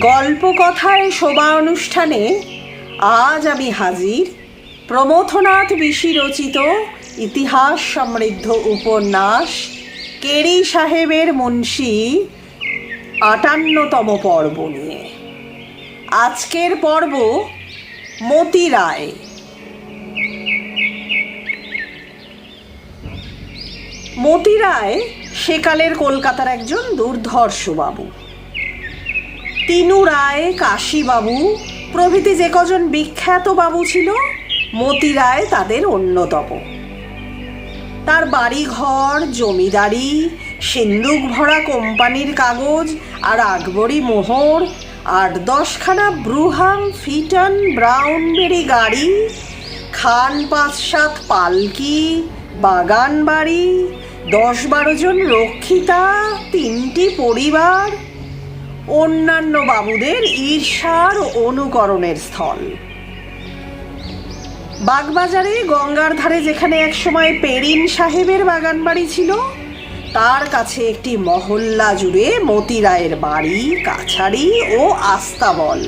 গল্প কথায় শোভা অনুষ্ঠানে আজ আমি হাজির। প্রমথনাথ বিশি রচিত ইতিহাস সমৃদ্ধ উপন্যাস কেরি সাহেবের মুন্সি আটান্নতম পর্ব নিয়ে। আজকের পর্ব মতি রায়। মতি রায় সেকালের কলকাতার একজন দুর্ধর্ষ বাবু তিনু রায় কাশীবাবু প্রভৃতি যে কজন বিখ্যাত বাবু ছিল, মতি রায় তাদের অন্যতম। তার বাড়িঘর, জমিদারি, সিন্দুক ভরা কোম্পানির কাগজ আর আকবরী মোহর আট দশখানা ব্রুহাম ফিটন ব্রাউনবেরি গাড়ি, খান পাঁচ সাত পালকি বাগান বাড়ি দশ বারো জন রক্ষিতা, তিনটি পরিবার অন্যান্য বাবুদের ঈর্ষার অনুকরণের স্থল। বাগবাজারে গঙ্গার ধারে যেখানে একসময় পেরিন সাহেবের বাগান বাড়ি ছিল, তার কাছে একটি মহল্লা জুড়ে মতি রায়ের বাড়ি কাছারি ও আস্তাবল।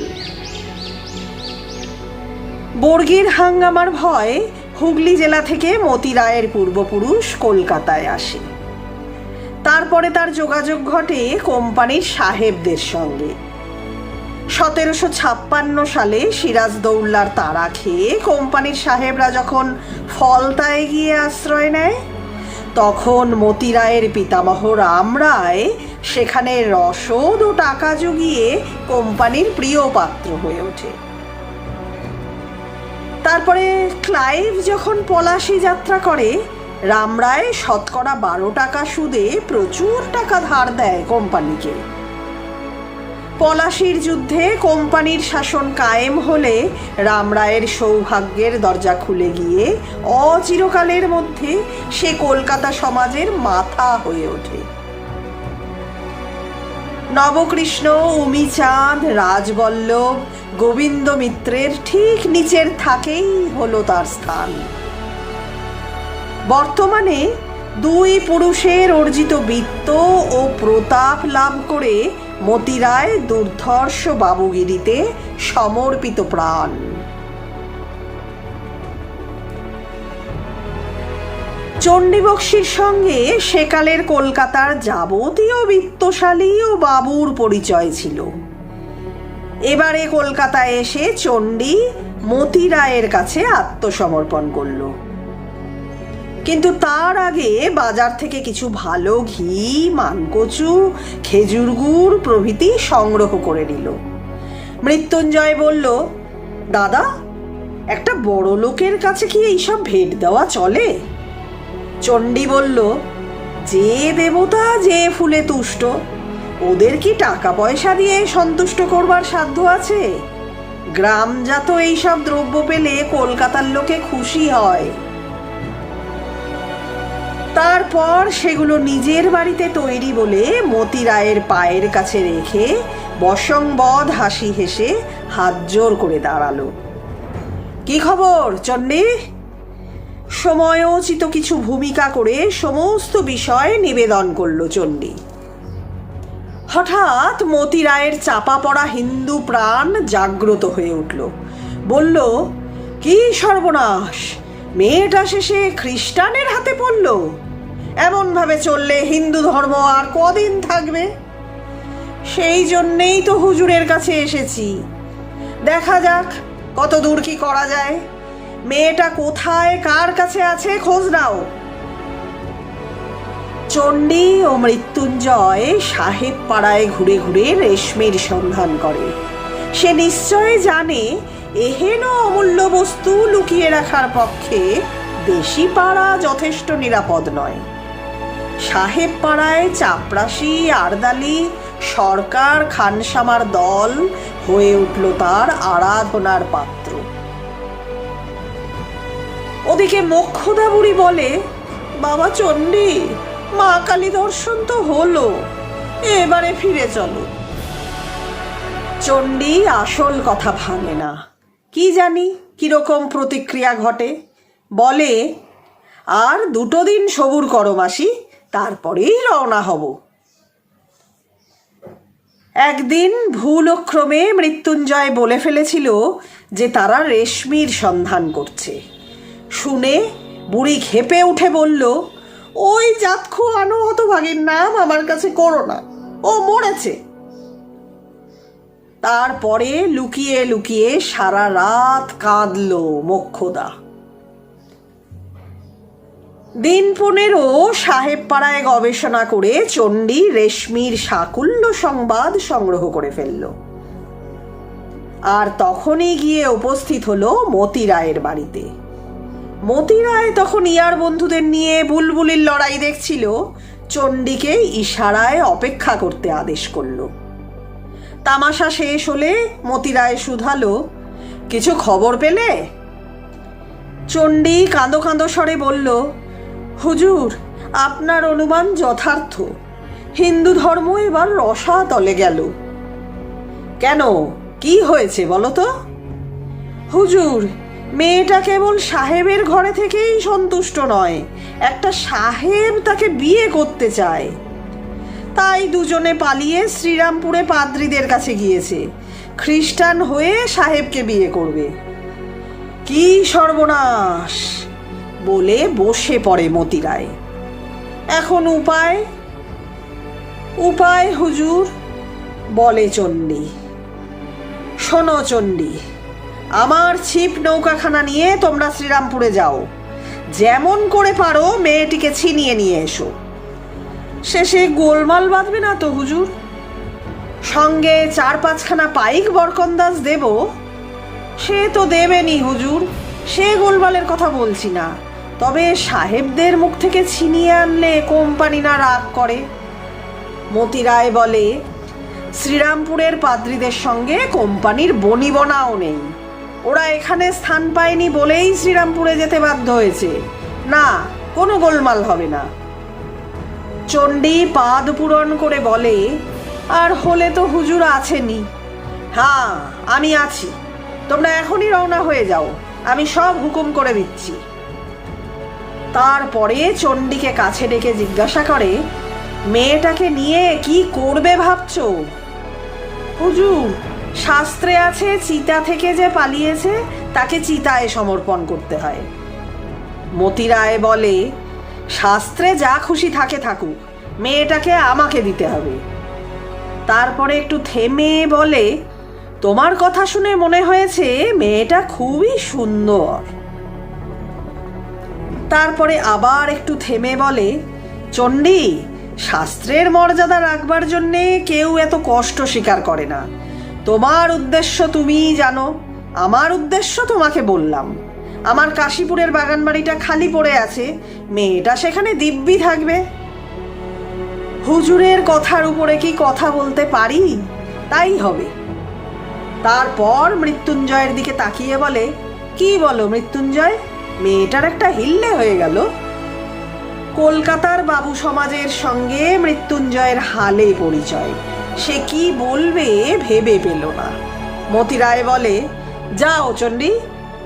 বর্গির হাঙ্গামার ভয় হুগলি জেলা থেকে মতি রায়ের পূর্বপুরুষ কলকাতায় আসে। তারপরে তার যোগাযোগ ঘটে কোম্পানির সাহেবদের সঙ্গে। সতেরোশো ছাপ্পান্ন সালে সিরাজদৌল্লার তারা খেয়ে কোম্পানির সাহেবরা যখন ফলতায় গিয়ে আশ্রয় নেয়, তখন মতি রায়ের পিতামহ রাম রায় সেখানে রসদ ও টাকা জুগিয়ে কোম্পানির প্রিয় পাত্র হয়ে ওঠে। তারপরে ক্লাইভ যখন পলাশি যাত্রা করে রামরায় শতকরা বারো টাকা সুদে প্রচুর টাকা ধার দেয় কোম্পানিকে। পলাশির যুদ্ধে কোম্পানির শাসন কায়েম হলে রামরায়ের সৌভাগ্যের দরজা খুলে গিয়ে অচিরকালের মধ্যে সে কলকাতা সমাজের মাথা হয়ে ওঠে। নবকৃষ্ণ, উমিচাঁদ, রাজবল্লভ, গোবিন্দ মিত্রের ঠিক নিচের থাকেই হলো তার স্থান। বর্তমানে দুই পুরুষের অর্জিত বৃত্ত ও প্রতাপ লাভ করে মতিরায় দুর্ধর্ষ বাবুগিরিতে সমর্পিত প্রাণ। চণ্ডীবক্সির সঙ্গে সেকালের কলকাতার যাবতীয় বিত্তশালী ও বাবুর পরিচয় ছিল। এবারে কলকাতায় এসে চণ্ডী মতি রায়ের কাছে আত্মসমর্পণ করল। কিন্তু তার আগে বাজার থেকে কিছু ভালো ঘি মানকচু খেজুর গুড় প্রভৃতি সংগ্রহ করে নিল। মৃত্যুঞ্জয় বলল, দাদা, একটা বড় লোকের কাছে কি এইসব ভেট দেওয়া চলে? চণ্ডী বলল, যে দেবতা যে ফুলে তুষ্ট, ওদের কি টাকা পয়সা দিয়ে সন্তুষ্ট করবার সাধ্য আছে? গ্রামজাত এইসব দ্রব্য পেলে কলকাতার লোকে খুশি হয়। তারপর সেগুলো নিজের বাড়িতে তৈরি বলে মতি রায়ের পায়ের কাছে রেখে বসংবদ হাসি হেসে হাত জোর করে দাঁড়াল। কি খবর চণ্ডী সময়োচিত কিছু ভূমিকা করে সমস্ত বিষয় নিবেদন করল চণ্ডী হঠাৎ মতি রায়ের চাপা পড়া হিন্দু প্রাণ জাগ্রত হয়ে উঠল। বলল, কি সর্বনাশ! মেয়েটা শেষে খ্রিস্টানের হাতে পড়ল। এমনভাবে চললে হিন্দু ধর্ম আর কদিন থাকবে? সেই জন্যেই তো হুজুরের কাছে এসেছি। দেখা যাক কত দূর কি করা যায়। মেয়েটা কোথায়, কার কাছে আছে খোঁজ নাও। চণ্ডী ও মৃত্যুঞ্জয় সাহেব পাড়ায় ঘুরে ঘুরে রেশমির সন্ধান করে। সে নিশ্চয় জানে এহেন অমূল্য বস্তু লুকিয়ে রাখার পক্ষে দেশি পাড়া যথেষ্ট নিরাপদ নয়। সাহেব পাড়ায় চাপরাশি, আরদালি, সরকার, খানসামার দল হয়ে উঠল তার আরাধনার পাত্র। ওদিকে মোক্ষদা বুড়ি বলে, বাবা চণ্ডী, মা কালী দর্শন তো হলো, এবারে ফিরে চলো। চণ্ডী আসল কথা ভাঙে না। কি জানি কীরকম প্রতিক্রিয়া ঘটে? বলে, আর দুটো দিন সবুর করো মাসি, তারপরেই রওনা হব। একদিন ভুলক্রমে মৃত্যুঞ্জয় বলে ফেলেছিল যে তারা রেশমির সন্ধান করছে। শুনে বুড়ি খেপে উঠে বলল, ওই জাতখু আনো হতভাগীর নাম আমার কাছে করো না। ও মরেছে। তারপরে লুকিয়ে লুকিয়ে সারা রাত কাঁদলো মোক্ষদা। দিন পনেরো সাহেব পাড়ায় গবেষণা করে চণ্ডী রেশমির সাকুল্য সংবাদ সংগ্রহ করে ফেলল। আর তখনই গিয়ে উপস্থিত হলো মতি রায়ের বাড়িতে। মতি রায় তখন ইয়ার বন্ধুদের নিয়ে বুলবুলির লড়াই দেখছিল। চণ্ডীকে ইশারায় অপেক্ষা করতে আদেশ করল। তামাশা শেষ হলে মতি রায় শুধালো, কিছু খবর পেলে? চণ্ডী কাঁদো কাঁদো স্বরে বলল, হুজুর, আপনার অনুমান যথার্থ। হিন্দু ধর্ম এবার রসাতলে গেল। কেন? কি হয়েছে বলো তো? হুজুর, মেয়েটা কেবল সাহেবের ঘরে থেকেই সন্তুষ্ট নয়, একটা সাহেব তাকে বিয়ে করতে চায়। তাই দুজনে পালিয়ে শ্রীরামপুরে পাদ্রীদের কাছে গিয়েছে। খ্রিস্টান হয়ে সাহেবকে বিয়ে করবে। কি সর্বনাশ, বলে বসে পড়ে মতিরায়। এখন উপায়? উপায় হুজুর, বলে চণ্ডী। শোনো চণ্ডী, আমার ছিপ নৌকাখানা নিয়ে তোমরা শ্রীরামপুরে যাও। যেমন করে পারো মেয়েটিকে ছিনিয়ে নিয়ে এসো। শেষে গোলমাল বাঁধবে না তো হুজুর? সঙ্গে চার পাঁচখানা পাইক বরকন্দাজ দেব? সে তো দেবেনি হুজুর, সে গোলমালের কথা বলছি না। তবে সাহেবদের মুখ থেকে ছিনিয়ে আনলে কোম্পানি না রাগ করে। মতি রায় বলে, শ্রীরামপুরের পাদ্রীদের সঙ্গে কোম্পানির বনিবনাও নেই। ওরা এখানে স্থান পায়নি বলেই শ্রীরামপুরে যেতে বাধ্য হয়েছে। না, কোনো গোলমাল হবে না। চণ্ডী পাদ পূরণ করে বলে, আর হলে তো হুজুর আছেনি হ্যাঁ আমি আছি। তোমরা এখনই রওনা হয়ে যাও। আমি সব হুকুম করে দিচ্ছি। তারপরে চণ্ডীকে কাছে ডেকে জিজ্ঞাসা করে, মেয়েটাকে নিয়ে কি করবে ভাবছ? হুজুর, শাস্ত্রে আছে, চিতা থেকে যে পালিয়েছে, তাকে চিতায় সমর্পণ করতে হয়। মতি রায় বলে শাস্ত্রে যা খুশি থাকে থাকুক, মেয়েটাকে আমাকে দিতে হবে। তারপরে একটু থেমে বলে, তোমার কথা শুনে মনে হয়েছে মেয়েটা খুবই সুন্দর। তারপরে আবার একটু থেমে বলে, চণ্ডী, শাস্ত্রের মর্যাদা রাখবার জন্যে কেউ এত কষ্ট স্বীকার করে না। তোমার উদ্দেশ্য তুমিই জানো, আমার উদ্দেশ্য তোমাকে বললাম। আমার কাশীপুরের বাগান বাড়িটা খালি পড়ে আছে। মেয়েটা সেখানে দিব্যি থাকবে। হুজুরের কথার উপরে কি কথা বলতে পারি? তাই হবে। তারপর মৃত্যুঞ্জয়ের দিকে তাকিয়ে বলে, কি বলো মৃত্যুঞ্জয়? মেয়েটার একটা হিল্লে হয়ে গেল। কলকাতার বাবু সমাজের সঙ্গে মৃত্যুঞ্জয়ের হালে পরিচয়। সে কি বলবে ভেবে পেল না। মতি রায় বলে, যাও চণ্ডী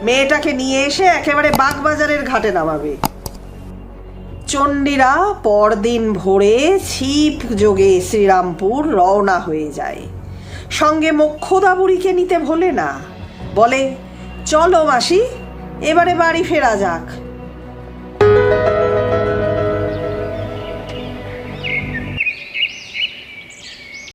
মেয়েটাকে নিয়ে এসে একেবারে বাগবাজারের ঘাটে নামাবে। চণ্ডীরা পরদিন ভোরে ছিপ যোগে শ্রীরামপুর রওনা হয়ে যায়। সঙ্গে মক্ষদাবুড়িকে নিতে ভোলে না। বলে, চলো মাসি, এবারে বাড়ি ফেরা যাক।